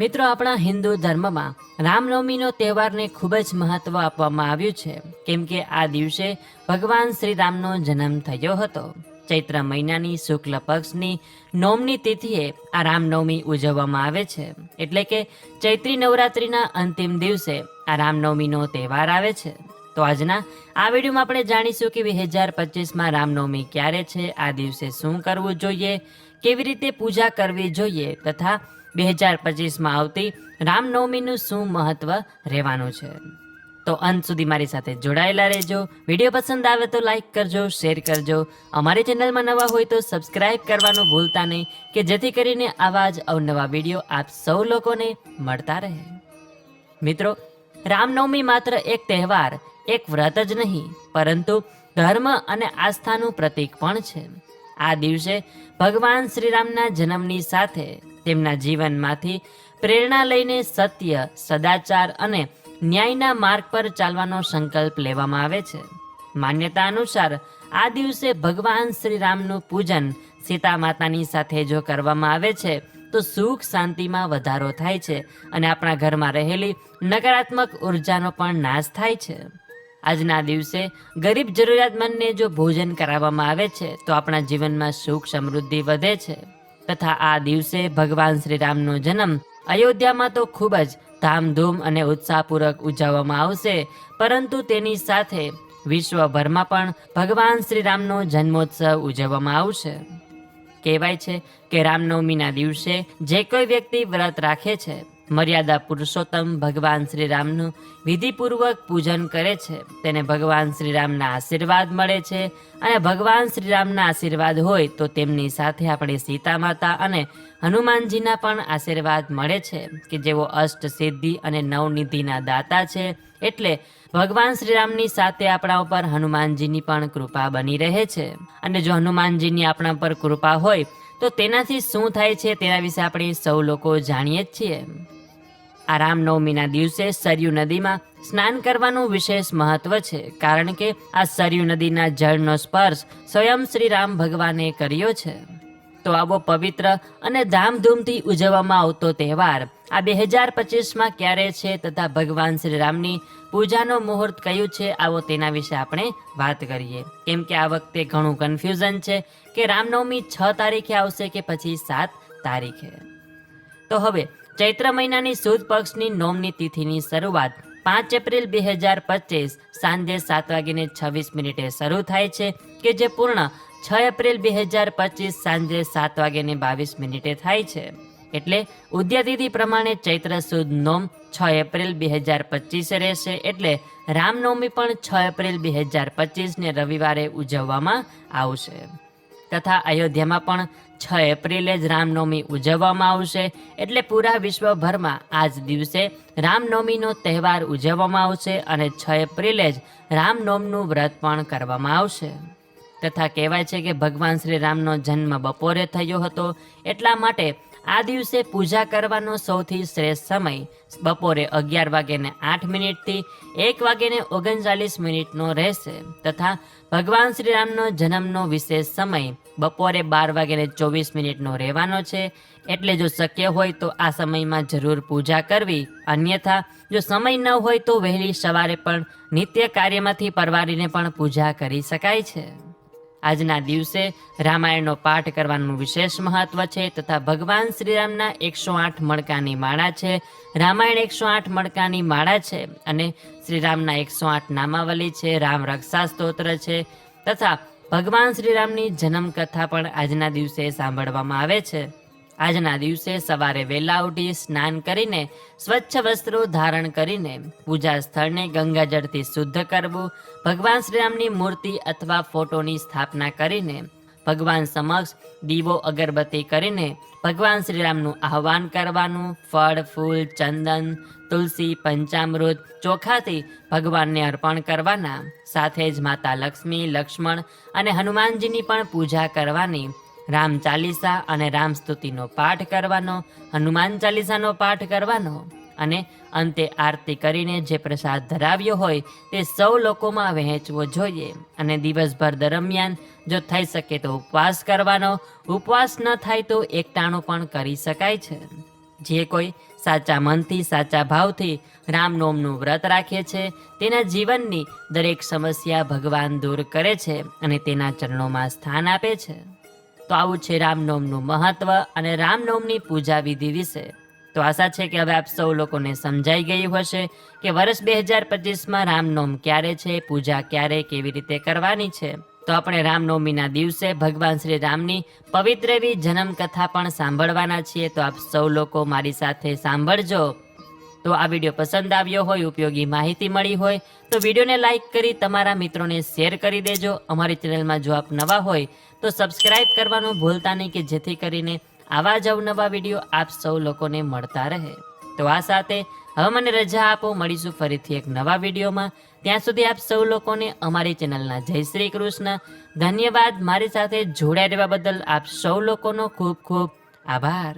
મિત્રો, આપણા હિન્દુ ધર્મમાં રામનવમીનો તહેવારને ખૂબ જ મહત્વ આપવામાં આવ્યું છે. કેમ કે આ દિવસે ભગવાન શ્રી રામનો જન્મ થયો હતો. ચૈત્ર મહિનાની શુક્લ પક્ષની નોમની તિથિએ આ રામનવમી ઉજવવામાં આવે છે. એટલે કે ચૈત્રી નવરાત્રિના અંતિમ દિવસે આ રામનવમીનો તહેવાર આવે છે. તો આજના આ વિડીયોમાં આપણે જાણીશું કે બે હજાર પચીસમાં રામનવમી ક્યારે છે, આ દિવસે શું કરવું જોઈએ, કેવી રીતે પૂજા કરવી જોઈએ, તથા બે હજાર પચીસમાં આવતી રામનવમીનું શું મહત્વ રહેવાનું છે? તો અંત સુધી મારી સાથે જોડાયેલા રહેજો. વીડિયો પસંદ આવે તો લાઇક કરજો, શેર કરજો. અમારી ચેનલમાં નવા હોય તો સબસ્ક્રાઇબ કરવાનું ભૂલતા નહીં, કે જેથી કરીને આવા જ અવનવા વીડિયો આપ સૌ લોકોને મળતા રહે. મિત્રો, રામનવમી માત્ર એક તહેવાર, એક વ્રત જ નહીં, પરંતુ ધર્મ અને આસ્થાનું પ્રતીક પણ છે. આ દિવસે ભગવાન શ્રીરામના જન્મની સાથે તેમના જીવનમાંથી પ્રેરણા લઈને સત્ય, સદાચાર અને ન્યાયના માર્ગ પર ચાલવાનો સંકલ્પ લેવામાં આવે છે. માન્યતા અનુસાર આ દિવસે ભગવાન શ્રીરામનું પૂજન સીતા માતાની સાથે જો કરવામાં આવે છે, તો સુખ શાંતિમાં વધારો થાય છે અને આપણા ઘરમાં રહેલી નકારાત્મક ઉર્જાનો પણ નાશ થાય છે. આજના દિવસે ગરીબ જરૂરિયાતમંદને જો ભોજન કરાવવામાં આવે છે, તો આપણા જીવનમાં સુખ સમૃદ્ધિ વધે છે. તથા આ દિવસે ભગવાન શ્રી રામનો જન્મ અયોધ્યામાં તો ખૂબ જ ધામધૂમ અને ઉત્સાહપૂર્વક ઉજવવામાં આવશે. પરંતુ તેની સાથે વિશ્વભરમાં પણ ભગવાન શ્રી રામનો જન્મોત્સવ ઉજવવામાં આવશે. કહેવાય છે કે રામનવમીના દિવસે જે કોઈ વ્યક્તિ વ્રત રાખે છે મર્યાદા પુરુષોત્તમ ભગવાન શ્રી રામનું વિધિપૂર્વક પૂજન કરે છે. તેને ભગવાન શ્રી રામના આશીર્વાદ મળે છે અને ભગવાન શ્રી રામના આશીર્વાદ હોય તો તેમની સાથે આપણે સીતા માતા અને હનુમાનજીના પણ આશીર્વાદ મળે છે કે જેઓ અષ્ટ સિદ્ધિ અને નવનિધિના દાતા છે એટલે ભગવાન શ્રીરામની સાથે આપણા ઉપર હનુમાનજીની પણ કૃપા બની રહે છે. અને જો હનુમાનજીની આપણા પર કૃપા હોય તો તેનાથી શું થાય છે તેના વિશે આપણે સૌ લોકો જાણીએ જ છીએ. આ રામનવમીના દિવસે સરયુ નદીમાં સ્નાન કરવાનું વિશેષ મહત્વ છે, કારણ કે આ સરયુ નદીના જળનો સ્પર્શ સ્વયં શ્રી રામ ભગવાને કર્યો છે. તો આવો પવિત્ર અને ધામધૂમથી ઉજવવામાં આવતો તહેવાર આ બે હજાર પચીસમાં ક્યારે છે તથા ભગવાન શ્રી રામની પૂજાનો મુહૂર્ત કયું છે, આવો તેના વિશે આપણે વાત કરીએ. કેમ કે આ વખતે ઘણું કન્ફ્યુઝન છે કે રામનવમી છ તારીખે આવશે કે પછી સાત તારીખે. તો હવે ચૈત્ર મહિનાની સુદ પક્ષની નોમની તિથિની શરૂઆત પાંચ એપ્રિલ બે હજાર પચીસ સાંજે સાત વાગીને છવ્વીસ મિનિટે શરૂ થાય છે, કે જે પૂર્ણ છ એપ્રિલ બે હજાર પચીસ સાંજે સાત વાગીને બાવીસ મિનિટે થાય છે. એટલે ઉદ્યાતિથિ પ્રમાણે ચૈત્ર સુદ નોમ છ એપ્રિલ બે હજાર પચીસે રહેશે, એટલે રામનવમી પણ છ એપ્રિલ બે હજાર પચીસને રવિવારે ઉજવવામાં આવશે. તથા અયોધ્યામાં પણ છ એપ્રિલે જ રામનવમી ઉજવવામાં આવશે. એટલે પૂરા વિશ્વભરમાં આ જ દિવસે રામનવમીનો તહેવાર ઉજવવામાં આવશે અને છ એપ્રિલે જ રામનવમનું વ્રત પણ કરવામાં આવશે. તથા કહેવાય છે કે ભગવાન શ્રી રામનો જન્મ બપોરે થયો હતો. એટલા માટે આ દિવસે પૂજા કરવાનો સૌથી શ્રેષ્ઠ સમય બપોરે અગિયાર વાગ્યાને આઠ મિનિટથી એક વાગ્યાને ઓગણચાલીસ મિનિટનો રહેશે તથા ભગવાન શ્રીરામનો જન્મનો વિશેષ સમય બપોરે બાર વાગ્યાને ચોવીસ મિનિટનો રહેવાનો છે. એટલે જો શક્ય હોય તો આ સમયમાં જરૂર પૂજા કરવી. અન્યથા, જો સમય ન હોય તો વહેલી સવારે પણ નિત્ય કાર્યમાંથી પરવારીને પણ પૂજા કરી શકાય છે. આજના દિવસે રામાયણનો પાઠ કરવાનું વિશેષ મહત્વ છે તથા ભગવાન શ્રીરામના એકસો આઠ મણકાની માળા છે. રામાયણ એકસો આઠ મણકાની માળા છે અને શ્રીરામના એકસો આઠ નામાવલી છે, રામ રક્ષા સ્તોત્ર છે તથા ભગવાન શ્રીરામની જન્મકથા પણ આજના દિવસે સાંભળવામાં આવે છે. આજના દિવસે સવારે વહેલા ઉઠી સ્નાન કરીને સ્વચ્છ વસ્ત્રો ધારણ કરીને પૂજા સ્થળને ગંગાજળથી શુદ્ધ કરવું, ભગવાન શ્રીરામની મૂર્તિ અથવા ફોટોની સ્થાપના કરીને ભગવાન સમક્ષ દીવો અગરબત્તી કરીને ભગવાન શ્રીરામનું આહવાન કરવાનું, ફળ, ફૂલ, ચંદન, તુલસી, પંચામૃત ચોખાથી ભગવાનને અર્પણ કરવાના, સાથે જ માતા લક્ષ્મી, લક્ષ્મણ અને હનુમાનજીની પણ પૂજા કરવાની રામ ચાલીસા અને રામ સ્તુતિનો પાઠ કરવાનો, હનુમાન ચાલીસાનો પાઠ કરવાનો અને અંતે આરતી કરીને જે પ્રસાદ ધરાવ્યો હોય તે સૌ લોકોમાં વહેંચવો જોઈએ અને દિવસભર દરમિયાન જો થઈ શકે તો ઉપવાસ કરવાનો, ઉપવાસ ન થાય તો એકટાણું પણ કરી શકાય છે. જે કોઈ સાચા મનથી, સાચા ભાવથી રામનોમનું વ્રત રાખે છે, તેના જીવનની દરેક સમસ્યા ભગવાન દૂર કરે છે અને તેના ચરણોમાં સ્થાન આપે છે. તો આવું છે રામનવમનું મહત્વ અને રામનવમની પૂજા વિધિ વિશે. તો આશા છે કે હવે આપ સૌ લોકોને સમજાઈ ગયું હશે કે વર્ષ બે હજાર પચીસમાં રામનવમ ક્યારે છે, પૂજા ક્યારે, કેવી રીતે કરવાની છે. તો આપણે રામનવમીના દિવસે ભગવાન શ્રી રામની પવિત્ર એવી જન્મકથા પણ સાંભળવાના છીએ. તો આપ સૌ લોકો મારી સાથે સાંભળજો. તો આ વીડિયો પસંદ આવ્યો હોય, ઉપયોગી માહિતી મળી હોય, તો વિડીયોને લાઇક કરી તમારા મિત્રોને શેર કરી દેજો. અમારી ચેનલમાં જો આપ નવા હોય, તો સબસ્ક્રાઇબ કરવાનું ભૂલતા નહીં કે જેથી કરીને આવા જ અવનવા વીડિયો આપ સૌ લોકોને મળતા રહે. તો આ સાથે હવે મને રજા આપો. મળીશું ફરીથી એક નવા વિડીયોમાં. ત્યાં સુધી આપ સૌ લોકોને અમારી ચેનલના જય શ્રી કૃષ્ણ. ધન્યવાદ. મારી સાથે જોડાઈ રહેવા બદલ આપ સૌ લોકોનો ખૂબ ખૂબ આભાર.